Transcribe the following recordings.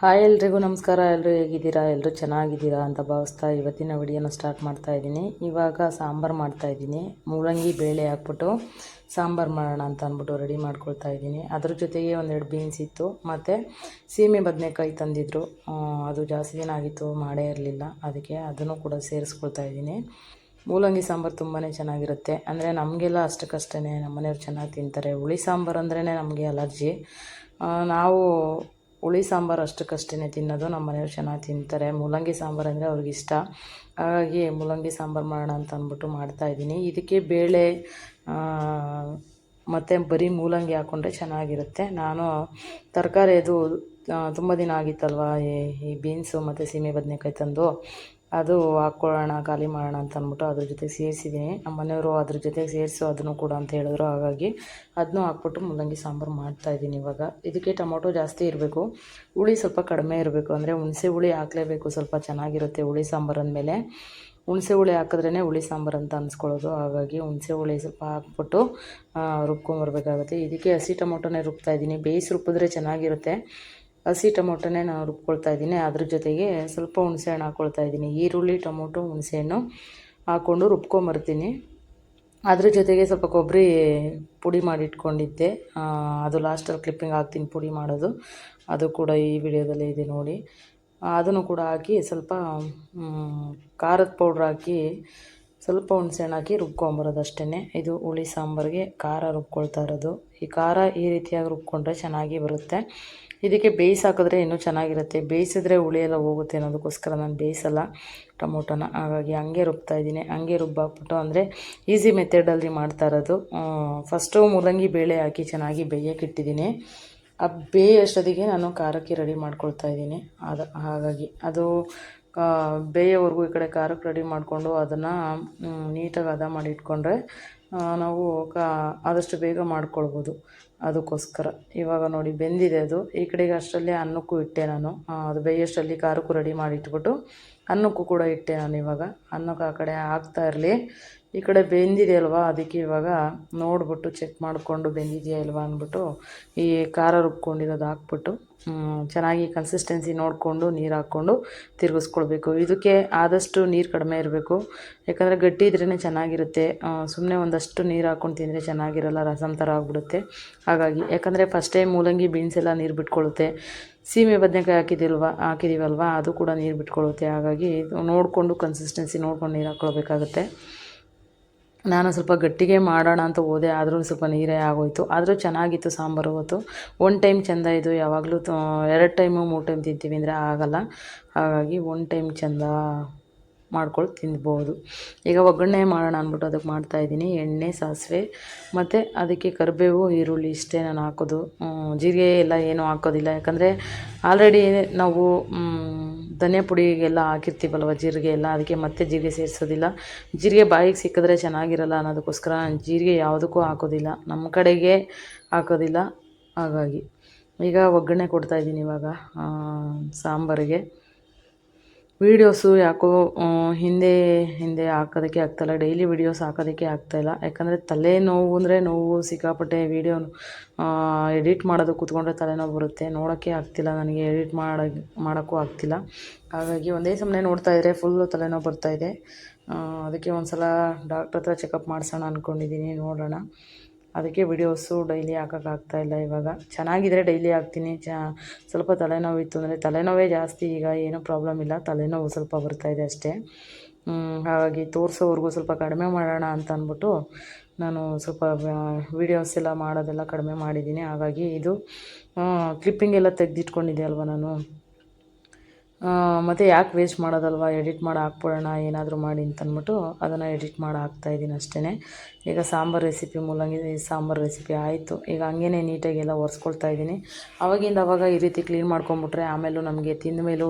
Hi ಎಲ್ರಿಗೂ ನಮಸ್ಕಾರ. ಎಲ್ಲರೂ ಹೇಗಿದ್ದೀರಾ? ಎಲ್ಲರೂ ಚೆನ್ನಾಗಿದ್ದೀರಾ ಅಂತ ಭಾವಿಸ್ತಾ ಇವತ್ತಿನ ವಿಡಿಯೋನ ಸ್ಟಾರ್ಟ್ ಮಾಡ್ತಾ ಇದ್ದೀನಿ. ಇವಾಗ ಸಾಂಬಾರು ಮಾಡ್ತಾ ಇದ್ದೀನಿ. ಮೂಲಂಗಿ ಬೇಳೆ ಹಾಕ್ಬಿಟ್ಟು ಸಾಂಬಾರು ಮಾಡೋಣ ಅಂತ ಅಂದ್ಬಿಟ್ಟು ರೆಡಿ ಮಾಡ್ಕೊಳ್ತಾ ಇದ್ದೀನಿ. ಅದ್ರ ಜೊತೆಗೆ ಒಂದೆರಡು ಬೀನ್ಸ್ ಇತ್ತು. ಮತ್ತು ಸೀಮೆ ಬದನೆಕಾಯಿ ತಂದಿದ್ರು. ಅದು ಜಾಸ್ತಿ ದಿನ ಆಗಿತ್ತು, ಮಾಡೇ ಇರಲಿಲ್ಲ. ಅದಕ್ಕೆ ಅದನ್ನು ಕೂಡ ಸೇರಿಸ್ಕೊಳ್ತಾ ಇದ್ದೀನಿ. ಮೂಲಂಗಿ ಸಾಂಬಾರು ತುಂಬಾ ಚೆನ್ನಾಗಿರುತ್ತೆ. ಅಂದರೆ ನಮಗೆಲ್ಲ ಅಷ್ಟಕ್ಕಷ್ಟೇ ನಮ್ಮ ಮನೆಯವ್ರು ಚೆನ್ನಾಗಿ ತಿಂತಾರೆ. ಹುಳಿ ಸಾಂಬಾರು ಅಂದ್ರೇ ನಮಗೆ ಅಲರ್ಜಿ. ನಾವು ಹುಳಿ ಸಾಂಬಾರು ಅಷ್ಟಕ್ಕಷ್ಟೇ ತಿನ್ನೋದು. ನಮ್ಮ ಮನೆಯವ್ರು ಚೆನ್ನಾಗಿ ತಿಂತಾರೆ. ಮೂಲಂಗಿ ಸಾಂಬಾರು ಅಂದರೆ ಅವ್ರಿಗೆ ಇಷ್ಟ. ಹಾಗಾಗಿ ಮೂಲಂಗಿ ಸಾಂಬಾರು ಮಾಡೋಣ ಅಂತ ಅಂದ್ಬಿಟ್ಟು ಮಾಡ್ತಾಯಿದ್ದೀನಿ ಇದಕ್ಕೆ ಬೇಳೆ ಮತ್ತು ಬರೀ ಮೂಲಂಗಿ ಹಾಕ್ಕೊಂಡ್ರೆ ಚೆನ್ನಾಗಿರುತ್ತೆ. ನಾನು ತರಕಾರಿ ಅದು ತುಂಬ ದಿನ ಆಗಿತ್ತಲ್ವ, ಈ ಈ ಬೀನ್ಸು ಮತ್ತು ಸೀಮೆ ಬದನೆಕಾಯಿ ತಂದು. ಅದು ಹಾಕ್ಕೊಳ್ಳೋಣ ಖಾಲಿ ಮಾಡೋಣ ಅಂತ ಅಂದ್ಬಿಟ್ಟು ಅದ್ರ ಜೊತೆಗೆ ಸೇರಿಸಿದ್ದೀನಿ. ನಮ್ಮ ಮನೆಯವರು ಅದ್ರ ಜೊತೆಗೆ ಸೇರಿಸು, ಅದನ್ನು ಕೂಡ ಅಂತ ಹೇಳಿದ್ರು. ಹಾಗಾಗಿ ಅದನ್ನೂ ಹಾಕ್ಬಿಟ್ಟು ಮೂಲಂಗಿ ಸಾಂಬಾರು ಮಾಡ್ತಾಯಿದ್ದೀನಿ ಇವಾಗ. ಇದಕ್ಕೆ ಟೊಮೊಟೊ ಜಾಸ್ತಿ ಇರಬೇಕು. ಹುಳಿ ಸ್ವಲ್ಪ ಕಡಿಮೆ ಇರಬೇಕು. ಅಂದರೆ ಹುಣಸೆ ಹುಳಿ ಹಾಕಲೇಬೇಕು. ಸ್ವಲ್ಪ ಚೆನ್ನಾಗಿರುತ್ತೆ ಹುಳಿ ಸಾಂಬಾರು ಅಂದಮೇಲೆ. ಹುಣಸೆ ಹುಳಿ ಹಾಕಿದ್ರೇ ಹುಳಿ ಸಾಂಬಾರು ಅಂತ ಅನ್ಸ್ಕೊಳ್ಳೋದು. ಹಾಗಾಗಿ ಹುಣಸೆ ಹುಳಿ ಸ್ವಲ್ಪ ಹಾಕ್ಬಿಟ್ಟು ರುಬ್ಕೊಂಬರ್ಬೇಕಾಗುತ್ತೆ ಇದಕ್ಕೆ ಹಸಿ ಟೊಮೊಟೊನೇ ರುಬ್ತಾ ಇದ್ದೀನಿ. ಬೇಯಿಸಿ ರುಬ್ಬಿದ್ರೆ ಚೆನ್ನಾಗಿರುತ್ತೆ. ಹಸಿ ಟೊಮೊಟೊನೇ ನಾನು ರುಬ್ಕೊಳ್ತಾ ಇದ್ದೀನಿ. ಅದ್ರ ಜೊತೆಗೆ ಸ್ವಲ್ಪ ಹುಣಸೆ ಹಣ್ಣು ಹಾಕ್ಕೊಳ್ತಾ ಇದ್ದೀನಿ. ಈರುಳ್ಳಿ, ಟೊಮೊಟೊ, ಹುಣಸೆಹಣ್ಣು ಹಾಕ್ಕೊಂಡು ರುಬ್ಕೊಂಬರ್ತೀನಿ. ಅದ್ರ ಜೊತೆಗೆ ಸ್ವಲ್ಪ ಕೊಬ್ಬರಿ ಪುಡಿ ಮಾಡಿ ಇಟ್ಕೊಂಡಿದ್ದೆ ಅದು ಲಾಸ್ಟಲ್ಲಿ ಕ್ಲಿಪ್ಪಿಂಗ್ ಹಾಕ್ತೀನಿ ಪುಡಿ ಮಾಡೋದು. ಅದು ಕೂಡ ಈ ವಿಡಿಯೋದಲ್ಲೇ ಇದೆ ನೋಡಿ. ಅದನ್ನು ಕೂಡ ಹಾಕಿ ಸ್ವಲ್ಪ ಖಾರದ ಪೌಡ್ರ್ ಹಾಕಿ ಸ್ವಲ್ಪ ಹುಣಸೆಹಣ್ಣು ಹಾಕಿ ರುಬ್ಕೊಂಬರೋದು ಅಷ್ಟೇ ಇದು ಹುಳಿ ಸಾಂಬಾರಿಗೆ ಖಾರ ರುಬ್ಕೊಳ್ತಾ ಇರೋದು. ಈ ಖಾರ ಈ ರೀತಿಯಾಗಿ ರುಬ್ಕೊಂಡ್ರೆ ಚೆನ್ನಾಗಿ ಬರುತ್ತೆ. ಇದಕ್ಕೆ ಬೇಯಿಸಿ ಹಾಕಿದ್ರೆ ಇನ್ನೂ ಚೆನ್ನಾಗಿರುತ್ತೆ. ಬೇಯಿಸಿದ್ರೆ ಹುಳಿ ಎಲ್ಲ ಹೋಗುತ್ತೆ ಅನ್ನೋದಕ್ಕೋಸ್ಕರ ನಾನು ಬೇಯಿಸಲ್ಲ ಟೊಮೊಟೊನ. ಹಾಗಾಗಿ ಹಂಗೆ ರುಬ್ತಾ ಇದ್ದೀನಿ. ಹಂಗೆ ರುಬ್ಬಾಕ್ಬಿಟ್ಟು ಅಂದರೆ ಈಸಿ ಮೆಥಡಲ್ಲಿ ಮಾಡ್ತಾ ಇರೋದು. ಫಸ್ಟು ಮೂಲಂಗಿ ಬೇಳೆ ಹಾಕಿ ಚೆನ್ನಾಗಿ ಬೇಯಕ್ಕೆ ಇಟ್ಟಿದ್ದೀನಿ. ಆ ಬೇಯಷ್ಟೊತ್ತಿಗೆ ನಾನು ಖಾರಕ್ಕೆ ರೆಡಿ ಮಾಡ್ಕೊಳ್ತಾ ಇದ್ದೀನಿ. ಅದು ಹಾಗಾಗಿ ಅದು ಆ, ಬೇಯೋವರೆಗೂ ಈ ಕಡೆ ಖಾರಕ್ಕೆ ರೆಡಿ ಮಾಡಿಕೊಂಡು ಅದನ್ನು ನೀಟಾಗಿ ಹದ ಮಾಡಿ ಇಟ್ಕೊಂಡ್ರೆ ನಾವು ಕಾ ಆದಷ್ಟು ಬೇಗ ಮಾಡ್ಕೊಳ್ಬೋದು. ಅದಕ್ಕೋಸ್ಕರ. ಇವಾಗ ನೋಡಿ ಬೆಂದಿದೆ ಅದು. ಈ ಕಡೆಗೆ ಅಷ್ಟರಲ್ಲಿ ಅನ್ನಕ್ಕೂ ಇಟ್ಟೆ ನಾನು. ಅದು ಬೇಯೋಷ್ಟರಲ್ಲಿ ಖಾರಕ್ಕೂ ರೆಡಿ ಮಾಡಿ ಇಟ್ಬಿಟ್ಟು ಅನ್ನಕ್ಕೂ ಕೂಡ ಇಟ್ಟೆ ನಾನು ಇವಾಗ. ಅನ್ನಕ್ಕೆ ಆ ಕಡೆ ಹಾಕ್ತಾ ಇರಲಿ. ಈ ಕಡೆ ಬೆಂದಿದೆ ಅಲ್ವಾ? ಅದಕ್ಕೆ ಇವಾಗ ನೋಡ್ಬಿಟ್ಟು ಚೆಕ್ ಮಾಡಿಕೊಂಡು ಬೆಂದಿದೆಯಾ ಇಲ್ವಾ ಅಂದ್ಬಿಟ್ಟು ಈ ಖಾರ ರುಬ್ಕೊಂಡಿರೋದು ಹಾಕ್ಬಿಟ್ಟು ಚೆನ್ನಾಗಿ ಕನ್ಸಿಸ್ಟೆನ್ಸಿ ನೋಡಿಕೊಂಡು ನೀರು ಹಾಕ್ಕೊಂಡು ತಿರುಗಿಸ್ಕೊಳ್ಬೇಕು. ಇದಕ್ಕೆ ಆದಷ್ಟು ನೀರು ಕಡಿಮೆ ಇರಬೇಕು. ಯಾಕಂದರೆ ಗಟ್ಟಿ ಇದ್ರೇ ಚೆನ್ನಾಗಿರುತ್ತೆ. ಸುಮ್ಮನೆ ಒಂದಷ್ಟು ನೀರು ಹಾಕ್ಕೊಂಡು ತಿಂದರೆ ಚೆನ್ನಾಗಿರಲ್ಲ ರಸಮ್ ಥರ ಆಗಿಬಿಡುತ್ತೆ. ಹಾಗಾಗಿ ಯಾಕಂದರೆ ಫಸ್ಟೇ ಮೂಲಂಗಿ ಬೀನ್ಸ್ ಎಲ್ಲ ನೀರು ಬಿಟ್ಕೊಳ್ಳುತ್ತೆ ಸೀಮೆ ಬದನೆಕಾಯಿ ಹಾಕಿದಿಲ್ವ ಹಾಕಿದ್ದೀವಲ್ವ ಅದು ಕೂಡ ನೀರು ಬಿಟ್ಕೊಳ್ಳುತ್ತೆ ಹಾಗಾಗಿ ನೋಡಿಕೊಂಡು ಕನ್ಸಿಸ್ಟೆನ್ಸಿ ನೋಡ್ಕೊಂಡು ನೀರು ಹಾಕ್ಕೊಳ್ಬೇಕಾಗುತ್ತೆ. ನಾನು ಸ್ವಲ್ಪ ಗಟ್ಟಿಗೆ ಮಾಡೋಣ ಅಂತ ಹೋದೆ. ಆದರೂ ಸ್ವಲ್ಪ ನೀರೇ ಆಗೋಯ್ತು. ಆದರೂ ಚೆನ್ನಾಗಿತ್ತು ಸಾಂಬಾರು ಹೊತ್ತು ಒನ್ ಟೈಮ್ ಚೆಂದ ಇದು. ಯಾವಾಗಲೂ ಎರಡು ಟೈಮು ಮೂರು ಟೈಮ್ ತಿಂತೀವಿ ಅಂದರೆ ಆಗಲ್ಲ. ಹಾಗಾಗಿ ಒನ್ ಟೈಮ್ ಚೆಂದ ಮಾಡ್ಕೊಂಡು ತಿನ್ಬೋದು. ಈಗ ಒಗ್ಗರಣೆ ಮಾಡೋಣ ಅಂದ್ಬಿಟ್ಟು ಅದಕ್ಕೆ ಮಾಡ್ತಾಯಿದ್ದೀನಿ ಎಣ್ಣೆ, ಸಾಸಿವೆ ಮತ್ತು ಅದಕ್ಕೆ ಕರಿಬೇವು, ಈರುಳ್ಳಿ ಇಷ್ಟೇ ನಾನು ಹಾಕೋದು. ಜೀರಿಗೆ ಎಲ್ಲ ಏನೂ ಹಾಕೋದಿಲ್ಲ. ಯಾಕಂದರೆ ಆಲ್ರೆಡಿ ನಾವು ಧನಿಯಾ ಪುಡಿಗೆಲ್ಲ ಹಾಕಿರ್ತೀವಲ್ವ ಜೀರಿಗೆ ಎಲ್ಲ, ಅದಕ್ಕೆ ಮತ್ತೆ ಜೀರಿಗೆ ಸೇರಿಸೋದಿಲ್ಲ. ಜೀರಿಗೆ ಬಾಯಿಗೆ ಸಿಕ್ಕಿದ್ರೆ ಚೆನ್ನಾಗಿರಲ್ಲ ಅನ್ನೋದಕ್ಕೋಸ್ಕರ ನಾನು ಜೀರಿಗೆ ಯಾವುದಕ್ಕೂ ಹಾಕೋದಿಲ್ಲ. ನಮ್ಮ ಕಡೆಗೆ ಹಾಕೋದಿಲ್ಲ. ಹಾಗಾಗಿ ಈಗ ಒಗ್ಗರಣೆ ಕೊಡ್ತಾಯಿದ್ದೀನಿ ಇವಾಗ ಸಾಂಬಾರಿಗೆ. ವೀಡಿಯೋಸು ಯಾಕೋ ಹಿಂದೆ ಹಿಂದೆ ಹಾಕೋದಕ್ಕೆ ಆಗ್ತಾಯಿಲ್ಲ ಡೈಲಿ ವೀಡಿಯೋಸ್ ಹಾಕೋದಕ್ಕೆ ಆಗ್ತಾಯಿಲ್ಲ ಯಾಕಂದರೆ ತಲೆನೋವು ಅಂದರೆ ನೋವು, ಸಿಕ್ಕಾಪಟ್ಟೆ ವೀಡಿಯೋ ಎಡಿಟ್ ಮಾಡೋದು ಕೂತ್ಕೊಂಡ್ರೆ ತಲೆನೋವು ಬರುತ್ತೆ. ನೋಡೋಕ್ಕೆ ಆಗ್ತಿಲ್ಲ, ನನಗೆ ಎಡಿಟ್ ಮಾಡೋ, ಮಾಡೋಕ್ಕೂ ಆಗ್ತಿಲ್ಲ. ಹಾಗಾಗಿ ಒಂದೇ ಸಮನೆ ನೋಡ್ತಾ ಇದ್ದರೆ ಫುಲ್ಲು ತಲೆನೋವು ಬರ್ತಾಯಿದೆ ಅದಕ್ಕೆ ಒಂದು ಸಲ ಡಾಕ್ಟ್ರ್ ಹತ್ರ ಚೆಕಪ್ ಮಾಡಿಸೋಣ ಅಂದ್ಕೊಂಡಿದ್ದೀನಿ ನೋಡೋಣ. ಅದಕ್ಕೆ ವಿಡಿಯೋಸು ಡೈಲಿ ಹಾಕೋಕ್ಕಾಗ್ತಾಯಿಲ್ಲ ಇವಾಗ. ಚೆನ್ನಾಗಿದ್ರೆ ಡೈಲಿ ಹಾಕ್ತೀನಿ. ಚ, ಸ್ವಲ್ಪ ತಲೆನೋವು ಇತ್ತು ಅಂದರೆ ತಲೆನೋವೇ ಜಾಸ್ತಿ. ಈಗ ಏನೂ ಪ್ರಾಬ್ಲಮ್ ಇಲ್ಲ. ತಲೆನೋವು ಸ್ವಲ್ಪ ಬರ್ತಾಯಿದೆ ಅಷ್ಟೇ. ಹಾಗಾಗಿ ತೋರಿಸೋವರೆಗೂ ಸ್ವಲ್ಪ ಕಡಿಮೆ ಮಾಡೋಣ ಅಂತ ಅಂದ್ಬಿಟ್ಟು ನಾನು ಸ್ವಲ್ಪ ವೀಡಿಯೋಸ್ ಎಲ್ಲ ಮಾಡೋದೆಲ್ಲ ಕಡಿಮೆ ಮಾಡಿದ್ದೀನಿ. ಹಾಗಾಗಿ ಇದು ಕ್ಲಿಪ್ಪಿಂಗ್ ಎಲ್ಲ ತೆಗೆದಿಟ್ಕೊಂಡಿದ್ದೆ ಅಲ್ವ ನಾನು? ಮತ್ತು ಯಾಕೆ ವೇಸ್ಟ್ ಮಾಡೋದಲ್ವ? ಎಡಿಟ್ ಮಾಡಿ ಹಾಕ್ಬಿಡೋಣ, ಏನಾದರೂ ಮಾಡಿ ಅಂತ ಅದನ್ನು ಎಡಿಟ್ ಮಾಡಿ ಹಾಕ್ತಾಯಿದ್ದೀನಿ ಅಷ್ಟೇ ಈಗ ಸಾಂಬಾರು ರೆಸಿಪಿ ಮೂಲಂಗಿ ಸಾಂಬಾರು ರೆಸಿಪಿ ಆಯಿತು. ಈಗ ಹಂಗೇ ನೀಟಾಗಿ ಎಲ್ಲ ಒರೆಸ್ಕೊಳ್ತಾ ಇದ್ದೀನಿ. ಅವಾಗಿಂದ ಅವಾಗ ಈ ರೀತಿ ಕ್ಲೀನ್ ಮಾಡ್ಕೊಂಬಿಟ್ರೆ ಆಮೇಲೂ ನಮಗೆ ತಿಂದ ಮೇಲೂ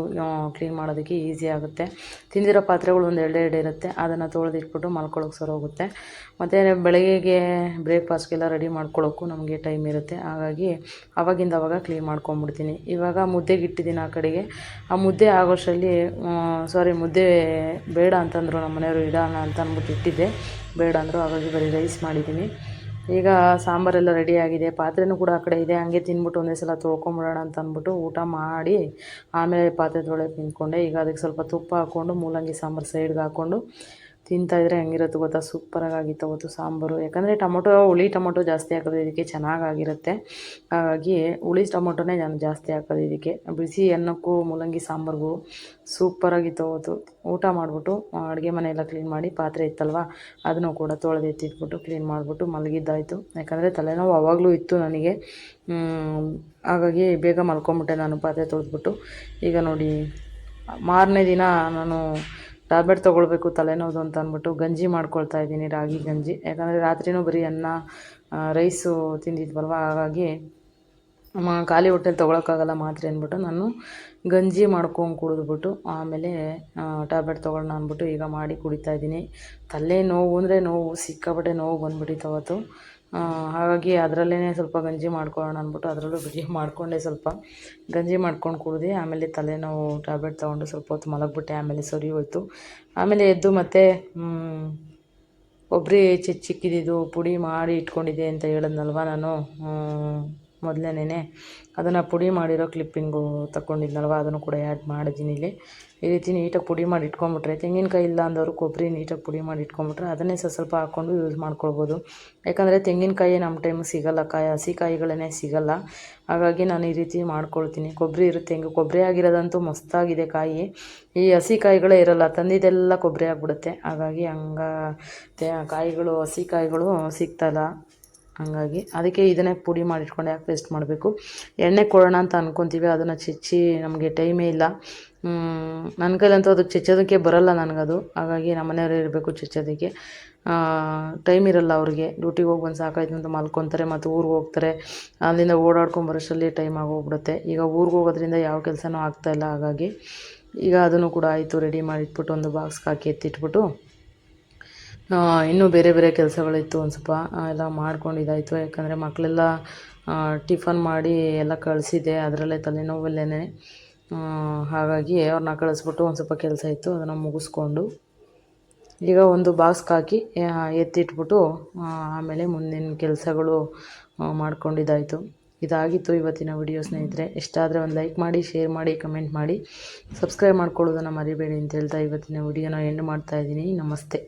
ಕ್ಲೀನ್ ಮಾಡೋದಕ್ಕೆ ಈಸಿ ಆಗುತ್ತೆ. ತಿಂದಿರೋ ಪಾತ್ರೆಗಳು ಒಂದು ಎರಡೆರಡು ಇರುತ್ತೆ. ಅದನ್ನು ತೊಳೆದಿಟ್ಬಿಟ್ಟು ಮಲ್ಕೊಳ್ಳೋಕೆ ಸರೋಗುತ್ತೆ ಮತ್ತು ಬೆಳಗ್ಗೆಗೆ ಬ್ರೇಕ್ಫಾಸ್ಟ್ಗೆಲ್ಲ ರೆಡಿ ಮಾಡ್ಕೊಳ್ಳೋಕ್ಕೂ ನಮಗೆ ಟೈಮ್ ಇರುತ್ತೆ. ಹಾಗಾಗಿ ಅವಾಗಿಂದ ಅವಾಗ ಕ್ಲೀನ್ ಮಾಡ್ಕೊಂಬಿಡ್ತೀನಿ. ಇವಾಗ ಮುದ್ದೆಗೆ ಇಟ್ಟಿದ್ದೀನಿ ಆ ಕಡೆಗೆ. ಆ ಮುದ್ದೆ ಆಗೋಷ್ಟರಲ್ಲಿ ಸಾರಿ ಮುದ್ದೆ ಬೇಡ ಅಂತಂದರು ನಮ್ಮ ಮನೆಯವರು ಇಡೋಣ ಅಂತ ಅಂದ್ಬಿಟ್ಟು ಇಟ್ಟಿದ್ದೆ. ಬೇಡ ಅಂದರು, ಹಾಗಾಗಿ ಬರೀ ರೈಸ್ ಮಾಡಿದ್ದೀನಿ. ಈಗ ಸಾಂಬಾರೆಲ್ಲ ರೆಡಿಯಾಗಿದೆ ಪಾತ್ರೆನೂ ಕೂಡ ಆ ಕಡೆ ಇದೆ. ಹಂಗೆ ತಿಂದ್ಬಿಟ್ಟು ಒಂದೇ ಸಲ ತೊಳ್ಕೊಂಬಿಡೋಣ ಅಂತ ಅಂದ್ಬಿಟ್ಟು ಊಟ ಮಾಡಿ, ಆಮೇಲೆ ಪಾತ್ರೆ ತೊಳೆಯೋಕೆ ನಿಂತ್ಕೊಂಡೆ. ಈಗ ಅದಕ್ಕೆ ಸ್ವಲ್ಪ ತುಪ್ಪ ಹಾಕ್ಕೊಂಡು, ಮೂಲಂಗಿ ಸಾಂಬಾರು ಸೈಡ್ಗೆ ಹಾಕ್ಕೊಂಡು ತಿಂತಾಯಿದ್ರೆ ಹೆಂಗಿರುತ್ತೆ ಗೊತ್ತಾ? ಸೂಪರಾಗಿತ್ತು ಅವತ್ತು ಸಾಂಬಾರು. ಯಾಕಂದರೆ ಟೊಮೊಟೊ, ಹುಳಿ ಟೊಮೊಟೊ ಜಾಸ್ತಿ ಹಾಕೋದು ಇದಕ್ಕೆ ಚೆನ್ನಾಗಾಗಿರುತ್ತೆ. ಹಾಗಾಗಿ ಹುಳಿ ಟೊಮೊಟೊನೇ ನಾನು ಜಾಸ್ತಿ ಹಾಕೋದು ಇದಕ್ಕೆ. ಬಿಸಿ ಅನ್ನಕ್ಕೂ ಮೂಲಂಗಿ ಸಾಂಬಾರ್ಗೂ ಸೂಪರಾಗಿತ್ತು ಅವತ್ತು. ಊಟ ಮಾಡಿಬಿಟ್ಟು ಅಡುಗೆ ಮನೆಯೆಲ್ಲ ಕ್ಲೀನ್ ಮಾಡಿ ಪಾತ್ರೆ ಇತ್ತಲ್ವ? ಅದನ್ನು ಕೂಡ ತೊಳೆದು ಎತ್ತಿಟ್ಬಿಟ್ಟು ಕ್ಲೀನ್ ಮಾಡಿಬಿಟ್ಟು ಮಲಗಿದ್ದಾಯಿತು. ಯಾಕಂದರೆ ತಲೆನೋವು ಆವಾಗಲೂ ಇತ್ತು ನನಗೆ. ಹಾಗಾಗಿ ಬೇಗ ಮಲ್ಕೊಂಬಿಟ್ಟೆ ನಾನು ಪಾತ್ರೆ ತೊಳೆದ್ಬಿಟ್ಟು. ಈಗ ನೋಡಿ, ಮಾರನೇ ದಿನ ನಾನು ಟ್ಯಾಬ್ಲೆಟ್ ತೊಗೊಳ್ಬೇಕು, ತಲೆನೋವು ಅಂತ ಅಂದ್ಬಿಟ್ಟು ಗಂಜಿ ಮಾಡ್ಕೊಳ್ತಾ ಇದ್ದೀನಿ ರಾಗಿ ಗಂಜಿ. ಯಾಕಂದರೆ ರಾತ್ರಿನೂ ಬರೀ ಅನ್ನ ರೈಸು ತಿಂದಿದ್ವಲ್ವ? ಹಾಗಾಗಿ ಮ ಖಾಲಿ ಹೊಟ್ಟೆಲಿ ತೊಗೊಳಕ್ಕಾಗಲ್ಲ ಮಾತ್ರೆ ಅಂದ್ಬಿಟ್ಟು ನಾನು ಗಂಜಿ ಮಾಡ್ಕೊಂಡು ಕುಡಿದ್ಬಿಟ್ಟು ಆಮೇಲೆ ಟ್ಯಾಬ್ಲೆಟ್ ತೊಗೊಳ್ಳೋಣ ಅಂದ್ಬಿಟ್ಟು ಈಗ ಮಾಡಿ ಕುಡಿತಾ ಇದ್ದೀನಿ. ತಲೆ ನೋವು ಅಂದರೆ ನೋವು, ಸಿಕ್ಕಾಪಟ್ಟೆ ನೋವು ಬಂದ್ಬಿಟ್ಟಿತ್ತು ಅವತ್ತು. ಹಾಗಾಗಿ ಅದರಲ್ಲೇ ಸ್ವಲ್ಪ ಗಂಜಿ ಮಾಡ್ಕೊಳ್ಳೋಣ ಅಂದ್ಬಿಟ್ಟು ಅದರಲ್ಲೂ ಬಿಡಿ ಮಾಡಿಕೊಂಡೆ ಸ್ವಲ್ಪ. ಗಂಜಿ ಮಾಡ್ಕೊಂಡು ಕುಡಿದು, ಆಮೇಲೆ ತಲೆನೋವು ಟ್ಯಾಬ್ಲೆಟ್ ತೊಗೊಂಡು ಸ್ವಲ್ಪ ಹೊತ್ತು ಮಲಗಿಬಿಟ್ಟೆ, ಆಮೇಲೆ ಸರಿ ಹೋಯ್ತು. ಆಮೇಲೆ ಎದ್ದು ಮತ್ತೆ ಕೊಬ್ಬರಿ ಚಿಕ್ಕ ಚಿಕ್ಕಿದ್ದು ಪುಡಿ ಮಾಡಿ ಇಟ್ಕೊಂಡಿದ್ದೆ ಅಂತ ಹೇಳಿದ್ನಲ್ವ ನಾನು? ಮೊದಲೇನೆ ಅದನ್ನು ಪುಡಿ ಮಾಡಿರೋ ಕ್ಲಿಪ್ಪಿಂಗು ತಗೊಂಡಿದ್ನಲ್ವ ಅದನ್ನು ಕೂಡ ಆ್ಯಡ್ ಮಾಡಿದ್ದೀನಿ ಇಲ್ಲಿ. ಈ ರೀತಿ ನೀಟಾಗಿ ಪುಡಿ ಮಾಡಿ ಇಟ್ಕೊಂಬಿಟ್ರೆ ತೆಂಗಿನಕಾಯಿ ಇಲ್ಲ ಅಂದವರು ಕೊಬ್ಬರಿ ನೀಟಾಗಿ ಪುಡಿ ಮಾಡಿ ಇಟ್ಕೊಂಬಿಟ್ರೆ ಅದನ್ನೇ ಸ್ವಲ್ಪ ಸ್ವಲ್ಪ ಹಾಕ್ಕೊಂಡು ಯೂಸ್ ಮಾಡ್ಕೊಳ್ಬೋದು. ಯಾಕಂದರೆ ತೆಂಗಿನಕಾಯಿ ನಮ್ಮ ಟೈಮ್ ಸಿಗಲ್ಲ, ಕಾಯಿ ಹಸಿ ಕಾಯಿಗಳೇ ಸಿಗಲ್ಲ. ಹಾಗಾಗಿ ನಾನು ಈ ರೀತಿ ಮಾಡ್ಕೊಳ್ತೀನಿ. ಕೊಬ್ಬರಿ ಇರುತ್ತೆ ಹೆಂಗೆ ಕೊಬ್ಬರಿ ಆಗಿರೋದಂತೂ ಮಸ್ತಾಗಿದೆ ಕಾಯಿ. ಈ ಹಸಿ ಕಾಯಿಗಳೇ ಇರಲ್ಲ, ತಂದಿದ್ದೆಲ್ಲ ಕೊಬ್ಬರಿ ಆಗಿಬಿಡುತ್ತೆ. ಹಾಗಾಗಿ ಹಂಗ ಕಾಯಿಗಳು ಹಸಿ ಕಾಯಿಗಳು ಸಿಗ್ತಾಯಿಲ್ಲ ಹಂಗಾಗಿ ಅದಕ್ಕೆ ಇದನ್ನೇ ಪುಡಿ ಮಾಡಿಟ್ಕೊಂಡು, ಯಾಕೆ ವೇಸ್ಟ್ ಮಾಡಬೇಕು? ಎಣ್ಣೆ ಕೊಡೋಣ ಅಂತ ಅಂದ್ಕೊತೀವಿ ಅದನ್ನು ಚಿಚ್ಚಿ ನಮಗೆ ಟೈಮೇ ಇಲ್ಲ. ನನ್ನ ಕೈಲಂತೂ ಅದಕ್ಕೆ ಚಿಚ್ಚೋದಕ್ಕೆ ಬರೋಲ್ಲ ನನಗದು. ಹಾಗಾಗಿ ನಮ್ಮ ಮನೆಯವ್ರು ಇರಬೇಕು ಚಚ್ಚೋದಕ್ಕೆ ಟೈಮ್ ಇರಲ್ಲ ಅವ್ರಿಗೆ. ಡ್ಯೂಟಿಗೆ ಹೋಗಿ ಬಂದು ಸಾಕಾಯ್ತು ಅಂತ ಮಲ್ಕೊತಾರೆ, ಮತ್ತು ಊರಿಗೆ ಹೋಗ್ತಾರೆ. ಅಲ್ಲಿಂದ ಓಡಾಡ್ಕೊಂಡು ಬರೋಷ್ಟರಲ್ಲಿ ಟೈಮ್ ಆಗೋಗ್ಬಿಡುತ್ತೆ. ಈಗ ಊರಿಗೆ ಹೋಗೋದ್ರಿಂದ ಯಾವ ಕೆಲಸನೂ ಆಗ್ತಾಯಿಲ್ಲ ಹಾಗಾಗಿ ಈಗ ಅದನ್ನು ಕೂಡ ಆಯಿತು ರೆಡಿ ಮಾಡಿಟ್ಬಿಟ್ಟು ಒಂದು ಬಾಕ್ಸ್ಗೆ ಹಾಕಿ ಎತ್ತಿಟ್ಬಿಟ್ಟು ಇನ್ನೂ ಬೇರೆ ಬೇರೆ ಕೆಲಸಗಳಿತ್ತು ಒಂದು ಸ್ವಲ್ಪ ಎಲ್ಲ ಮಾಡ್ಕೊಂಡು ಇದಾಯಿತು ಯಾಕಂದರೆ ಮಕ್ಕಳೆಲ್ಲ ಟಿಫನ್ ಮಾಡಿ ಎಲ್ಲ ಕಳಿಸಿದೆ, ಅದರಲ್ಲೇ ತಲೆನೋವಲ್ಲೇ ಹಾಗಾಗಿ ಅವ್ರನ್ನ ಕಳಿಸ್ಬಿಟ್ಟು ಒಂದು ಸ್ವಲ್ಪ ಕೆಲಸ ಇತ್ತು, ಅದನ್ನು ಮುಗಿಸ್ಕೊಂಡು ಈಗ ಒಂದು ಬಾಕ್ಸ್ಗೆ ಹಾಕಿ ಎತ್ತಿಟ್ಬಿಟ್ಟು ಆಮೇಲೆ ಮುಂದಿನ ಕೆಲಸಗಳು ಮಾಡ್ಕೊಂಡಿದ್ದಾಯಿತು. ಇದಾಗಿತ್ತು ಇವತ್ತಿನ ವಿಡಿಯೋ ಸ್ನೇಹಿತರೆ. ಇಷ್ಟ ಆದರೆ ಒಂದು ಲೈಕ್ ಮಾಡಿ, ಶೇರ್ ಮಾಡಿ, ಕಮೆಂಟ್ ಮಾಡಿ. ಸಬ್ಸ್ಕ್ರೈಬ್ ಮಾಡ್ಕೊಳ್ಳೋದನ್ನು ಮರಿಬೇಡಿ ಅಂತ ಹೇಳ್ತಾ ಇವತ್ತಿನ ವಿಡಿಯೋನ ಎಂಡ್ ಮಾಡ್ತಾಯಿದ್ದೀನಿ ನಮಸ್ತೆ.